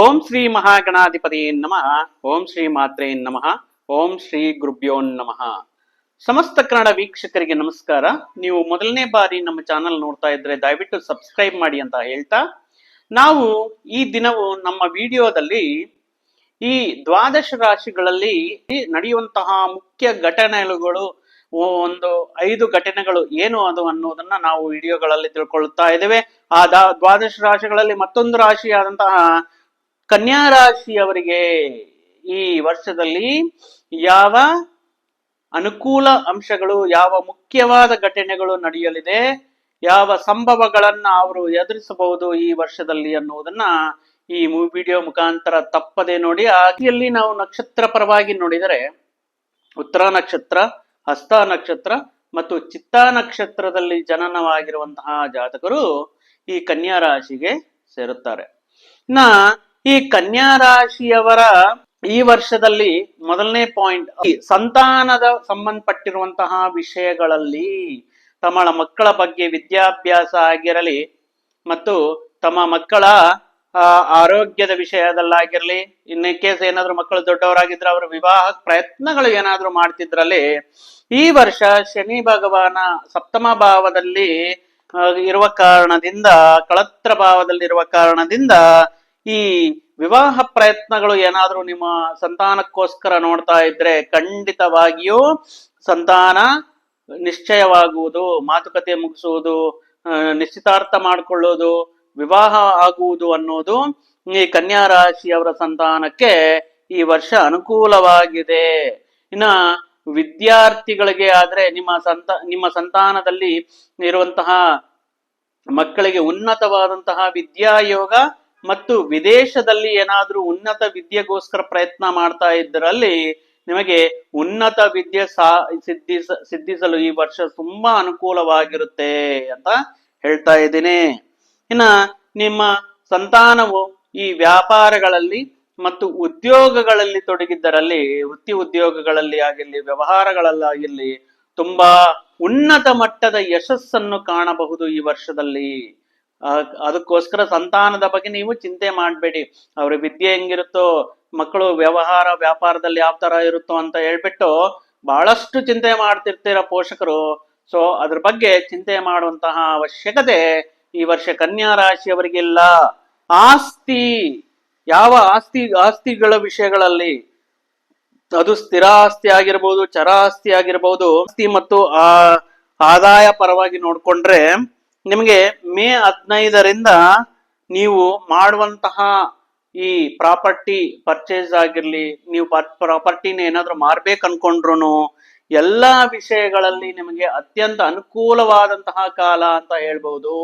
ಓಂ ಶ್ರೀ ಮಹಾಗಣಾಧಿಪತಿ ನಮಃ. ಓಂ ಶ್ರೀ ಮಾತ್ರೇ ನಮಃ. ಓಂ ಶ್ರೀ ಗುರುಭ್ಯೋ ನಮಃ. ಸಮಸ್ತ ಕನ್ನಡ ವೀಕ್ಷಕರಿಗೆ ನಮಸ್ಕಾರ. ನೀವು ಮೊದಲನೇ ಬಾರಿ ನಮ್ಮ ಚಾನಲ್ ನೋಡ್ತಾ ಇದ್ರೆ ದಯವಿಟ್ಟು ಸಬ್ಸ್ಕ್ರೈಬ್ ಮಾಡಿ ಅಂತ ಹೇಳ್ತಾ, ನಾವು ಈ ದಿನವು ನಮ್ಮ ವಿಡಿಯೋದಲ್ಲಿ ಈ ದ್ವಾದಶ ರಾಶಿಗಳಲ್ಲಿ ನಡೆಯುವಂತಹ ಮುಖ್ಯ ಘಟನೆಗಳು, ಒಂದು ಐದು ಘಟನೆಗಳು ಏನು ಅದು ಅನ್ನೋದನ್ನ ನಾವು ವಿಡಿಯೋಗಳಲ್ಲಿ ತಿಳ್ಕೊಳ್ತಾ ಇದ್ದೇವೆ. ಆ ದ್ವಾದಶ ರಾಶಿಗಳಲ್ಲಿ ಮತ್ತೊಂದು ರಾಶಿಯಾದಂತಹ ಕನ್ಯಾ ರಾಶಿಯವರಿಗೆ ಈ ವರ್ಷದಲ್ಲಿ ಯಾವ ಅನುಕೂಲ ಅಂಶಗಳು, ಯಾವ ಮುಖ್ಯವಾದ ಘಟನೆಗಳು ನಡೆಯಲಿದೆ, ಯಾವ ಸಂಭವಗಳನ್ನ ಅವರು ಎದುರಿಸಬಹುದು ಈ ವರ್ಷದಲ್ಲಿ ಅನ್ನುವುದನ್ನ ಈ ವಿಡಿಯೋ ಮುಖಾಂತರ ತಪ್ಪದೆ ನೋಡಿ ಆದಿಯಲ್ಲಿ ನಾವು ನಕ್ಷತ್ರ ಪರವಾಗಿ ನೋಡಿದರೆ, ಉತ್ತರ ನಕ್ಷತ್ರ, ಹಸ್ತ ನಕ್ಷತ್ರ ಮತ್ತು ಚಿತ್ತ ನಕ್ಷತ್ರದಲ್ಲಿ ಜನನವಾಗಿರುವಂತಹ ಜಾತಕರು ಈ ಕನ್ಯಾ ರಾಶಿಗೆ ಸೇರುತ್ತಾರೆ. ಇನ್ನ ಈ ಕನ್ಯಾ ರಾಶಿಯವರ ಈ ವರ್ಷದಲ್ಲಿ ಮೊದಲನೇ ಪಾಯಿಂಟ್ ಸಂತಾನದ ಸಂಬಂಧಪಟ್ಟಿರುವಂತಹ ವಿಷಯಗಳಲ್ಲಿ ತಮ್ಮ ಮಕ್ಕಳ ಬಗ್ಗೆ ವಿದ್ಯಾಭ್ಯಾಸ ಆಗಿರಲಿ ಮತ್ತು ತಮ್ಮ ಮಕ್ಕಳ ಆರೋಗ್ಯದ ವಿಷಯದಲ್ಲಾಗಿರಲಿ ಇನ್ನ ಕೇಸ್ ಏನಾದ್ರೂ ಮಕ್ಕಳು ದೊಡ್ಡವರಾಗಿದ್ರೆ ಅವರ ವಿವಾಹ ಪ್ರಯತ್ನಗಳು ಏನಾದ್ರೂ ಮಾಡ್ತಿದ್ರಲ್ಲಿ, ಈ ವರ್ಷ ಶನಿ ಭಗವಾನ ಸಪ್ತಮ ಭಾವದಲ್ಲಿ ಇರುವ ಕಾರಣದಿಂದ, ಕಳತ್ರ ಭಾವದಲ್ಲಿರುವ ಕಾರಣದಿಂದ ಈ ವಿವಾಹ ಪ್ರಯತ್ನಗಳು ಏನಾದ್ರೂ ನಿಮ್ಮ ಸಂತಾನಕ್ಕೋಸ್ಕರ ನೋಡ್ತಾ ಇದ್ರೆ ಖಂಡಿತವಾಗಿಯೂ ಸಂತಾನ ನಿಶ್ಚಯವಾಗುವುದು, ಮಾತುಕತೆ ಮುಗಿಸುವುದು ನಿಶ್ಚಿತಾರ್ಥ ಮಾಡಿಕೊಳ್ಳುವುದು ವಿವಾಹ ಆಗುವುದು ಅನ್ನೋದು ಈ ಕನ್ಯಾ ರಾಶಿಯವರ ಸಂತಾನಕ್ಕೆ ಈ ವರ್ಷ ಅನುಕೂಲವಾಗಿದೆ. ಇನ್ನ ವಿದ್ಯಾರ್ಥಿಗಳಿಗೆ ಆದ್ರೆ ನಿಮ್ಮ ಸಂತ, ನಿಮ್ಮ ಸಂತಾನದಲ್ಲಿ ಇರುವಂತಹ ಮಕ್ಕಳಿಗೆ ಉನ್ನತವಾದಂತಹ ವಿದ್ಯಾಯೋಗ ಮತ್ತು ವಿದೇಶದಲ್ಲಿ ಏನಾದರೂ ಉನ್ನತ ವಿದ್ಯೆಗೋಸ್ಕರ ಪ್ರಯತ್ನ ಮಾಡ್ತಾ ಇದ್ದರಲ್ಲಿ ನಿಮಗೆ ಉನ್ನತ ವಿದ್ಯೆ ಸಾ ಸಿದ್ಧಿಸ ಸಿದ್ಧಿಸಲು ಈ ವರ್ಷ ತುಂಬಾ ಅನುಕೂಲವಾಗಿರುತ್ತೆ ಅಂತ ಹೇಳ್ತಾ ಇದ್ದೀನಿ. ಇನ್ನ ನಿಮ್ಮ ಸಂತಾನವು ಈ ವ್ಯಾಪಾರಗಳಲ್ಲಿ ಮತ್ತು ಉದ್ಯೋಗಗಳಲ್ಲಿ ತೊಡಗಿದ್ದರಲ್ಲಿ, ವೃತ್ತಿ ಉದ್ಯೋಗಗಳಲ್ಲಿ ಆಗಿರಲಿ, ವ್ಯವಹಾರಗಳಲ್ಲಾಗಿರಲಿ, ತುಂಬಾ ಉನ್ನತ ಮಟ್ಟದ ಯಶಸ್ಸನ್ನು ಕಾಣಬಹುದು ಈ ವರ್ಷದಲ್ಲಿ. ಅದಕ್ಕೋಸ್ಕರ ಸಂತಾನದ ಬಗ್ಗೆ ನೀವು ಚಿಂತೆ ಮಾಡಬೇಡಿ. ಅವ್ರ ವಿದ್ಯೆ ಹೆಂಗಿರುತ್ತೋ, ಮಕ್ಕಳು ವ್ಯವಹಾರ, ವ್ಯಾಪಾರದಲ್ಲಿ ಯಾವ ತರ ಇರುತ್ತೋ ಅಂತ ಹೇಳ್ಬಿಟ್ಟು ಬಹಳಷ್ಟು ಚಿಂತೆ ಮಾಡ್ತಿರ್ತೀರ ಪೋಷಕರು. ಸೊ ಅದ್ರ ಬಗ್ಗೆ ಚಿಂತೆ ಮಾಡುವಂತಹ ಅವಶ್ಯಕತೆ ಈ ವರ್ಷ ಕನ್ಯಾ ರಾಶಿಯವರಿಗಿಲ್ಲ. ಆಸ್ತಿ, ಯಾವ ಆಸ್ತಿ, ಆಸ್ತಿಗಳ ವಿಷಯಗಳಲ್ಲಿ ಅದು ಸ್ಥಿರ ಆಸ್ತಿ ಆಗಿರ್ಬೋದು, ಚರ ಆಸ್ತಿ ಆಗಿರ್ಬೋದು, ಆಸ್ತಿ ಮತ್ತು ಆ ಆದಾಯ ಪರವಾಗಿ ನೋಡ್ಕೊಂಡ್ರೆ ನಿಮಗೆ ಮೇ ಹದಿನೈದರಿಂದ ನೀವು ಮಾಡುವಂತಹ ಈ ಪ್ರಾಪರ್ಟಿ ಪರ್ಚೇಸ್ ಆಗಿರ್ಲಿ, ನೀವು ಪ್ರಾಪರ್ಟಿನ ಏನಾದ್ರೂ ಮಾರ್ಬೇಕು ಅನ್ಕೊಂಡ್ರು ಎಲ್ಲಾ ವಿಷಯಗಳಲ್ಲಿ ನಿಮಗೆ ಅತ್ಯಂತ ಅನುಕೂಲವಾದಂತಹ ಕಾಲ ಅಂತ ಹೇಳ್ಬಹುದು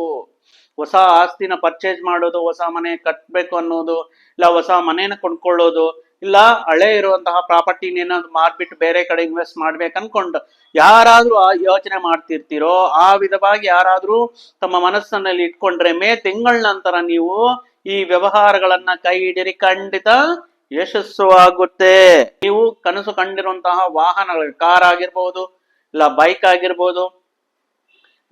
ಹೊಸ ಆಸ್ತಿನ ಪರ್ಚೇಸ್ ಮಾಡೋದು, ಹೊಸ ಮನೆ ಕಟ್ಬೇಕು ಅನ್ನೋದು, ಇಲ್ಲ ಹೊಸ ಮನೇನ ಕೊಂಡ್ಕೊಳ್ಳೋದು ಇಲ್ಲ ಹಳೆ ಇರುವಂತಹ ಪ್ರಾಪರ್ಟಿನ ಏನಾದ್ರು ಮಾರ್ಬಿಟ್ಟು ಬೇರೆ ಕಡೆ ಇನ್ವೆಸ್ಟ್ ಮಾಡ್ಬೇಕು ಅನ್ಕೊಂಡು ಯಾರಾದ್ರೂ ಆ ಯೋಚನೆ ಮಾಡ್ತಿರ್ತೀರೋ, ಆ ವಿಧವಾಗಿ ಯಾರಾದ್ರೂ ತಮ್ಮ ಮನಸ್ಸಿನಲ್ಲಿ ಇಟ್ಕೊಂಡ್ರೆ ಮೇ ತಿಂಗಳ ನಂತರ ನೀವು ಈ ವ್ಯವಹಾರಗಳನ್ನ ಕೈ ಹಿಡಿರಿ. ಖಂಡಿತ ಯಶಸ್ಸು ಆಗುತ್ತೆ ನೀವು ಕನಸು ಕಂಡಿರುವಂತಹ ವಾಹನಗಳು ಕಾರ್ ಆಗಿರ್ಬಹುದು ಇಲ್ಲ ಬೈಕ್ ಆಗಿರ್ಬೋದು,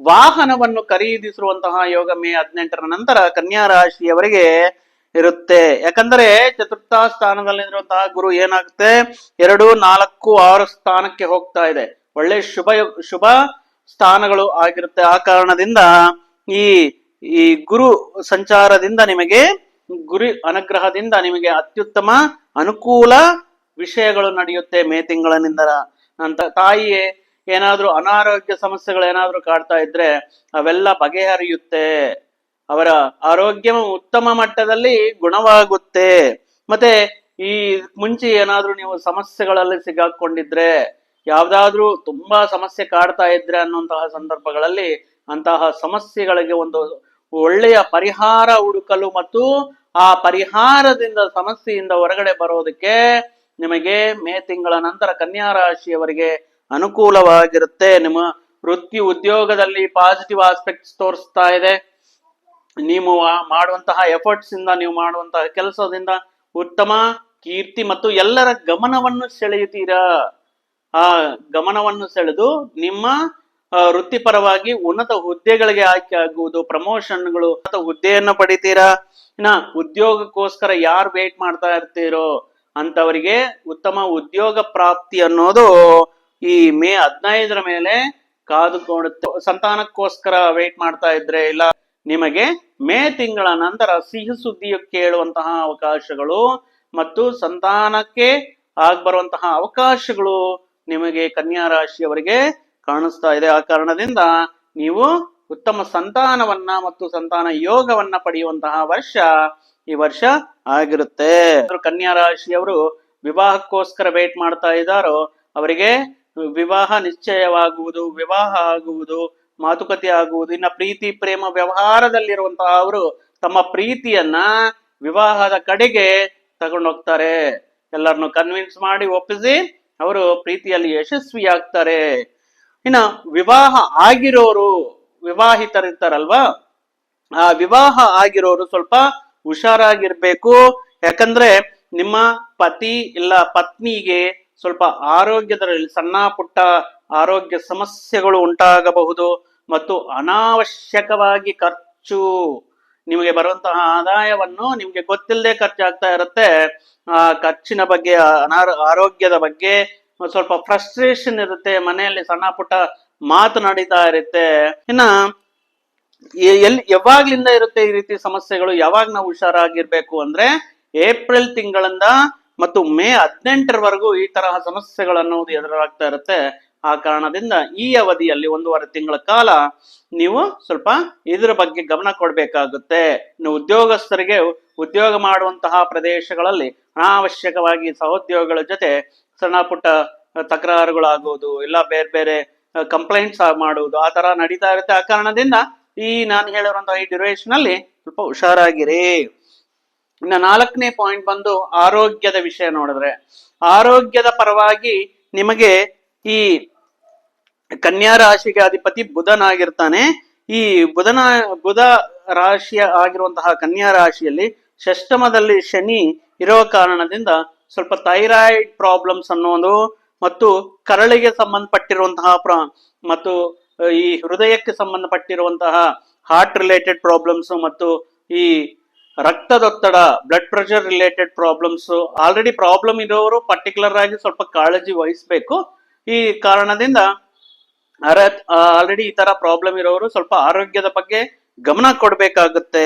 ವಾಹನವನ್ನು ಖರೀದಿಸಿರುವಂತಹ ಯೋಗ ಮೇ ಹದಿನೆಂಟರ ನಂತರ ಕನ್ಯಾ ರಾಶಿಯವರಿಗೆ ಇರುತ್ತೆ. ಯಾಕಂದ್ರೆ ಚತುರ್ಥ ಸ್ಥಾನದಲ್ಲಿರುವಂತಹ ಗುರು ಏನಾಗುತ್ತೆ? ಎರಡು, ನಾಲ್ಕು, ಆರು ಸ್ಥಾನಕ್ಕೆ ಹೋಗ್ತಾ ಇದೆ. ಒಳ್ಳೆ ಶುಭ ಶುಭ ಸ್ಥಾನಗಳು ಆಗಿರುತ್ತೆ. ಆ ಕಾರಣದಿಂದ ಈ ಈ ಗುರು ಸಂಚಾರದಿಂದ ನಿಮಗೆ, ಗುರಿ ಅನುಗ್ರಹದಿಂದ ನಿಮಗೆ ಅತ್ಯುತ್ತಮ ಅನುಕೂಲ ವಿಷಯಗಳು ನಡೆಯುತ್ತೆ ಮೇ ತಿಂಗಳಿನಿಂದ. ಅಂತ ತಾಯಿಯೇ, ಏನಾದ್ರೂ ಅನಾರೋಗ್ಯ ಸಮಸ್ಯೆಗಳು ಏನಾದ್ರೂ ಕಾಡ್ತಾ ಇದ್ರೆ ಅವೆಲ್ಲ ಬಗೆಹರಿಯುತ್ತೆ. ಅವರ ಆರೋಗ್ಯ ಉತ್ತಮ ಮಟ್ಟದಲ್ಲಿ ಗುಣವಾಗುತ್ತೆ. ಮತ್ತೆ ಈ ಮುಂಚೆ ಏನಾದ್ರೂ ನೀವು ಸಮಸ್ಯೆಗಳಲ್ಲಿ ಸಿಗಾಕೊಂಡಿದ್ರೆ, ಯಾವ್ದಾದ್ರೂ ತುಂಬಾ ಸಮಸ್ಯೆ ಕಾಡ್ತಾ ಇದ್ರೆ ಅನ್ನುವಂತಹ ಸಂದರ್ಭಗಳಲ್ಲಿ ಅಂತಹ ಸಮಸ್ಯೆಗಳಿಗೆ ಒಂದು ಒಳ್ಳೆಯ ಪರಿಹಾರ ಹುಡುಕಲು ಮತ್ತು ಆ ಪರಿಹಾರದಿಂದ ಸಮಸ್ಯೆಯಿಂದ ಹೊರಗಡೆ ಬರೋದಕ್ಕೆ ನಿಮಗೆ ಮೇ ತಿಂಗಳ ನಂತರ ಕನ್ಯಾ ರಾಶಿಯವರಿಗೆ ಅನುಕೂಲವಾಗಿರುತ್ತೆ. ನಿಮ್ಮ ವೃತ್ತಿ ಉದ್ಯೋಗದಲ್ಲಿ ಪಾಸಿಟಿವ್ ಆಸ್ಪೆಕ್ಟ್ಸ್ ತೋರಿಸ್ತಾ ಇದೆ. ನೀವು ಮಾಡುವಂತಹ ಎಫರ್ಟ್ಸ್ ಇಂದ, ನೀವು ಮಾಡುವಂತಹ ಕೆಲಸದಿಂದ ಉತ್ತಮ ಕೀರ್ತಿ ಮತ್ತು ಎಲ್ಲರ ಗಮನವನ್ನು ಸೆಳೆಯುತ್ತೀರಾ? ಆ ಗಮನವನ್ನು ಸೆಳೆದು ನಿಮ್ಮ ವೃತ್ತಿಪರವಾಗಿ ಉನ್ನತ ಹುದ್ದೆಗಳಿಗೆ ಆಯ್ಕೆ ಆಗುವುದು, ಪ್ರಮೋಷನ್ಗಳು, ಉನ್ನತ ಹುದ್ದೆಯನ್ನು ಪಡಿತೀರಾ? ಇನ್ನ ಉದ್ಯೋಗಕ್ಕೋಸ್ಕರ ಯಾರು ವೇಟ್ ಮಾಡ್ತಾ ಇರ್ತೀರೋ ಅಂತವರಿಗೆ ಉತ್ತಮ ಉದ್ಯೋಗ ಪ್ರಾಪ್ತಿ ಅನ್ನೋದು ಈ ಮೇ ಹದಿನೈದರ ಮೇಲೆ ಕಾದುಕೊಡುತ್ತೆ ಸಂತಾನಕ್ಕೋಸ್ಕರ ವೇಟ್ ಮಾಡ್ತಾ ಇದ್ರೆ ಇಲ್ಲ ನಿಮಗೆ ಮೇ ತಿಂಗಳ ನಂತರ ಸಿಹಿ ಸುದ್ದಿಯು ಕೇಳುವಂತಹ ಅವಕಾಶಗಳು ಮತ್ತು ಸಂತಾನಕ್ಕೆ ಆಗ್ಬರುವಂತಹ ಅವಕಾಶಗಳು ನಿಮಗೆ ಕನ್ಯಾ ರಾಶಿಯವರಿಗೆ ಕಾಣಿಸ್ತಾ ಇದೆ. ಆ ಕಾರಣದಿಂದ ನೀವು ಉತ್ತಮ ಸಂತಾನವನ್ನ ಮತ್ತು ಸಂತಾನ ಯೋಗವನ್ನ ಪಡೆಯುವಂತಹ ವರ್ಷ ಈ ವರ್ಷ ಆಗಿರುತ್ತೆ. ಕನ್ಯಾ ರಾಶಿಯವರು ವಿವಾಹಕ್ಕೋಸ್ಕರ ವೇಟ್ ಮಾಡ್ತಾ ಇದ್ದಾರೋ, ಅವರಿಗೆ ವಿವಾಹ ನಿಶ್ಚಯವಾಗುವುದು, ವಿವಾಹ ಆಗುವುದು ಮಾತುಕತೆ ಆಗುವುದು. ಇನ್ನ ಪ್ರೀತಿ, ಪ್ರೇಮ ವ್ಯವಹಾರದಲ್ಲಿರುವಂತಹ ಅವರು ತಮ್ಮ ಪ್ರೀತಿಯನ್ನ ವಿವಾಹದ ಕಡೆಗೆ ತಗೊಂಡೋಗ್ತಾರೆ ಎಲ್ಲರನ್ನು ಕನ್ವಿನ್ಸ್ ಮಾಡಿ ಒಪ್ಪಿಸಿ ಅವರು ಪ್ರೀತಿಯಲ್ಲಿ ಯಶಸ್ವಿಯಾಗ್ತಾರೆ. ಇನ್ನ ವಿವಾಹ ಆಗಿರೋರು ವಿವಾಹಿತರಿರ್ತಾರಲ್ವಾ? ಆ ವಿವಾಹ ಆಗಿರೋರು ಸ್ವಲ್ಪ ಹುಷಾರಾಗಿರ್ಬೇಕು. ಯಾಕಂದ್ರೆ ನಿಮ್ಮ ಪತಿ ಇಲ್ಲ ಪತ್ನಿಗೆ ಸ್ವಲ್ಪ ಆರೋಗ್ಯದಲ್ಲಿ ಸಣ್ಣ ಪುಟ್ಟ ಆರೋಗ್ಯ ಸಮಸ್ಯೆಗಳು ಉಂಟಾಗಬಹುದು ಮತ್ತು ಅನಾವಶ್ಯಕವಾಗಿ ಖರ್ಚು ನಿಮಗೆ ಬರುವಂತಹ ಆದಾಯವನ್ನು ನಿಮಗೆ ಗೊತ್ತಿಲ್ಲದೆ ಖರ್ಚಾಗ್ತಾ ಇರುತ್ತೆ. ಆ ಖರ್ಚಿನ ಬಗ್ಗೆ, ಅನಾರ, ಆರೋಗ್ಯದ ಬಗ್ಗೆ ಸ್ವಲ್ಪ ಫ್ರಸ್ಟ್ರೇಷನ್ ಇರುತ್ತೆ, ಮನೆಯಲ್ಲಿ ಸಣ್ಣ ಪುಟ್ಟ ಮಾತು ನಡೀತಾ ಇರುತ್ತೆ. ಇನ್ನ ಎಲ್ಲಿ, ಯಾವಾಗ್ಲಿಂದ ಇರುತ್ತೆ ಈ ರೀತಿ ಸಮಸ್ಯೆಗಳು? ಯಾವಾಗ ನಾವು ಹುಷಾರಾಗಿರ್ಬೇಕು ಅಂದ್ರೆ ಏಪ್ರಿಲ್ ತಿಂಗಳಿಂದ ಮತ್ತು ಮೇ ಹದಿನೆಂಟರವರೆಗೂ ಈ ತರಹ ಸಮಸ್ಯೆಗಳು ಅನ್ನೋದು ಎದುರಾಗ್ತಾ ಇರುತ್ತೆ. ಆ ಕಾರಣದಿಂದ ಈ ಅವಧಿಯಲ್ಲಿ ಒಂದೂವರೆ ತಿಂಗಳ ಕಾಲ ನೀವು ಸ್ವಲ್ಪ ಇದ್ರ ಬಗ್ಗೆ ಗಮನ ಕೊಡಬೇಕಾಗುತ್ತೆ. ಇನ್ನು ಉದ್ಯೋಗಸ್ಥರಿಗೆ ಉದ್ಯೋಗ ಮಾಡುವಂತಹ ಪ್ರದೇಶಗಳಲ್ಲಿ ಅನಾವಶ್ಯಕವಾಗಿ ಸಹೋದ್ಯೋಗಿಗಳ ಜೊತೆ ಸಣ್ಣ ಪುಟ್ಟ ತಕರಾರುಗಳಾಗುವುದು, ಇಲ್ಲ ಬೇರೆ ಬೇರೆ ಕಂಪ್ಲೇಂಟ್ಸ್ ಮಾಡುವುದು, ಆ ತರ ನಡೀತಾ ಇರುತ್ತೆ. ಆ ಕಾರಣದಿಂದ ಈ ನಾನು ಹೇಳಿರುವಂತಹ ಈ ಡ್ಯೂರೇಷನ್ ಅಲ್ಲಿ ಸ್ವಲ್ಪ ಹುಷಾರಾಗಿರಿ. ಇನ್ನು ನಾಲ್ಕನೇ ಪಾಯಿಂಟ್ ಬಂದು ಆರೋಗ್ಯದ ವಿಷಯ ನೋಡಿದ್ರೆ, ಆರೋಗ್ಯದ ಪರವಾಗಿ ನಿಮಗೆ ಈ ಕನ್ಯಾ ರಾಶಿಗೆ ಅಧಿಪತಿ ಬುಧನಾಗಿರ್ತಾನೆ ಈ ಬುಧನ, ಬುಧ ರಾಶಿಯ ಆಗಿರುವಂತಹ ಕನ್ಯಾ ರಾಶಿಯಲ್ಲಿ ಷಷ್ಟಮದಲ್ಲಿ ಶನಿ ಇರೋ ಕಾರಣದಿಂದ ಸ್ವಲ್ಪ ಥೈರಾಯ್ಡ್ ಪ್ರಾಬ್ಲಮ್ಸ್ ಅನ್ನೋದು ಮತ್ತು ಕರಳಿಗೆ ಸಂಬಂಧಪಟ್ಟಿರುವಂತಹ ಪ್ರ, ಮತ್ತು ಈ ಹೃದಯಕ್ಕೆ ಸಂಬಂಧಪಟ್ಟಿರುವಂತಹ ಹಾರ್ಟ್ ರಿಲೇಟೆಡ್ ಪ್ರಾಬ್ಲಮ್ಸ್ ಮತ್ತು ಈ ರಕ್ತದೊತ್ತಡ blood pressure related problems already problem ಇರೋರು ಪರ್ಟಿಕ್ಯುಲರ್ ಆಗಿ ಸ್ವಲ್ಪ ಕಾಳಜಿ ವಹಿಸ್ಬೇಕು. ಈ ಕಾರಣದಿಂದ ಆಲ್ರೆಡಿ ಈ ತರ ಪ್ರಾಬ್ಲಮ್ ಇರೋರು ಸ್ವಲ್ಪ ಆರೋಗ್ಯದ ಬಗ್ಗೆ ಗಮನ ಕೊಡ್ಬೇಕಾಗುತ್ತೆ.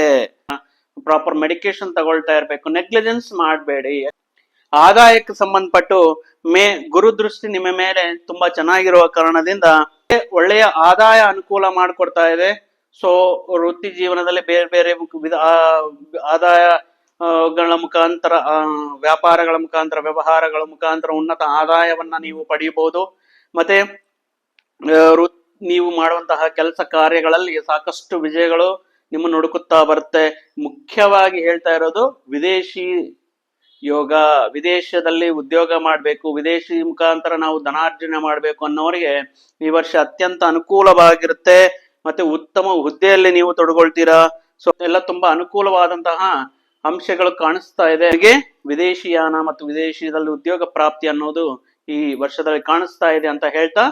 ಪ್ರಾಪರ್ ಮೆಡಿಕೇಶನ್ ತಗೊಳ್ತಾ ಇರಬೇಕು. ನೆಗ್ಲಿಜೆನ್ಸ್ ಮಾಡಬೇಡಿ. ಆದಾಯಕ್ಕೆ ಸಂಬಂಧಪಟ್ಟು ಮೇ, ಗುರುದೃಷ್ಟಿ ನಿಮ್ಮ ಮೇಲೆ ತುಂಬಾ ಚೆನ್ನಾಗಿರುವ ಕಾರಣದಿಂದ ಒಳ್ಳೆಯ ಆದಾಯ ಅನುಕೂಲ ಮಾಡಿಕೊಡ್ತಾ ಇದೆ. ಸೊ ವೃತ್ತಿ ಜೀವನದಲ್ಲಿ ಬೇರೆ ಬೇರೆ ಆದಾಯ ಗಳ ಮುಖಾಂತರ ವ್ಯಾಪಾರಗಳ ಮುಖಾಂತರ, ವ್ಯವಹಾರಗಳ ಮುಖಾಂತರ ಉನ್ನತ ಆದಾಯವನ್ನ ನೀವು ಪಡೆಯಬಹುದು ಮತ್ತೆ ನೀವು ಮಾಡುವಂತಹ ಕೆಲಸ ಕಾರ್ಯಗಳಲ್ಲಿ ಸಾಕಷ್ಟು ವಿಜಯಗಳು ನಿಮ್ಮನ್ನು ಹುಡುಕುತ್ತಾ ಬರುತ್ತೆ. ಮುಖ್ಯವಾಗಿ ಹೇಳ್ತಾ ಇರೋದು ವಿದೇಶಿ ಯೋಗ, ವಿದೇಶದಲ್ಲಿ ಉದ್ಯೋಗ ಮಾಡಬೇಕು, ವಿದೇಶಿ ಮುಖಾಂತರ ನಾವು ಧನಾರ್ಜನೆ ಮಾಡಬೇಕು ಅನ್ನೋರಿಗೆ ಈ ವರ್ಷ ಅತ್ಯಂತ ಅನುಕೂಲವಾಗಿರುತ್ತೆ. ಮತ್ತೆ ಉತ್ತಮ ಹುದ್ದೆಯಲ್ಲಿ ನೀವು ತೊಡಗೊಳ್ತೀರಾ? ಸೊ ಎಲ್ಲ ತುಂಬಾ ಅನುಕೂಲವಾದಂತಹ ಅಂಶಗಳು ಕಾಣಿಸ್ತಾ ಇದೆ. ಹಾಗೆ ವಿದೇಶಿಯಾನ ಮತ್ತು ವಿದೇಶಿಯಲ್ಲಿ ಉದ್ಯೋಗ ಪ್ರಾಪ್ತಿ ಅನ್ನೋದು ಈ ವರ್ಷದಲ್ಲಿ ಕಾಣಿಸ್ತಾ ಇದೆ ಅಂತ ಹೇಳ್ತಾ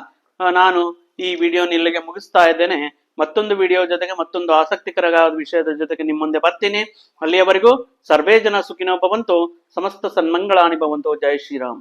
ನಾನು ಈ ವಿಡಿಯೋ ಇಲ್ಲಿಗೆ ಮುಗಿಸ್ತಾ ಇದ್ದೇನೆ. ಮತ್ತೊಂದು ವಿಡಿಯೋ ಜೊತೆಗೆ ಮತ್ತೊಂದು ಆಸಕ್ತಿಕರವಾದ ವಿಷಯದ ಜೊತೆಗೆ ನಿಮ್ಮ ಮುಂದೆ ಬರ್ತೀನಿ. ಅಲ್ಲಿಯವರೆಗೂ ಸರ್ವೇ ಜನ ಸುಖಿನೋ ಭವಂತು, ಸಮಸ್ತ ಸನ್ಮಂಗಳಾನಿ ಭವಂತು. ಜೈ ಶ್ರೀರಾಮ್.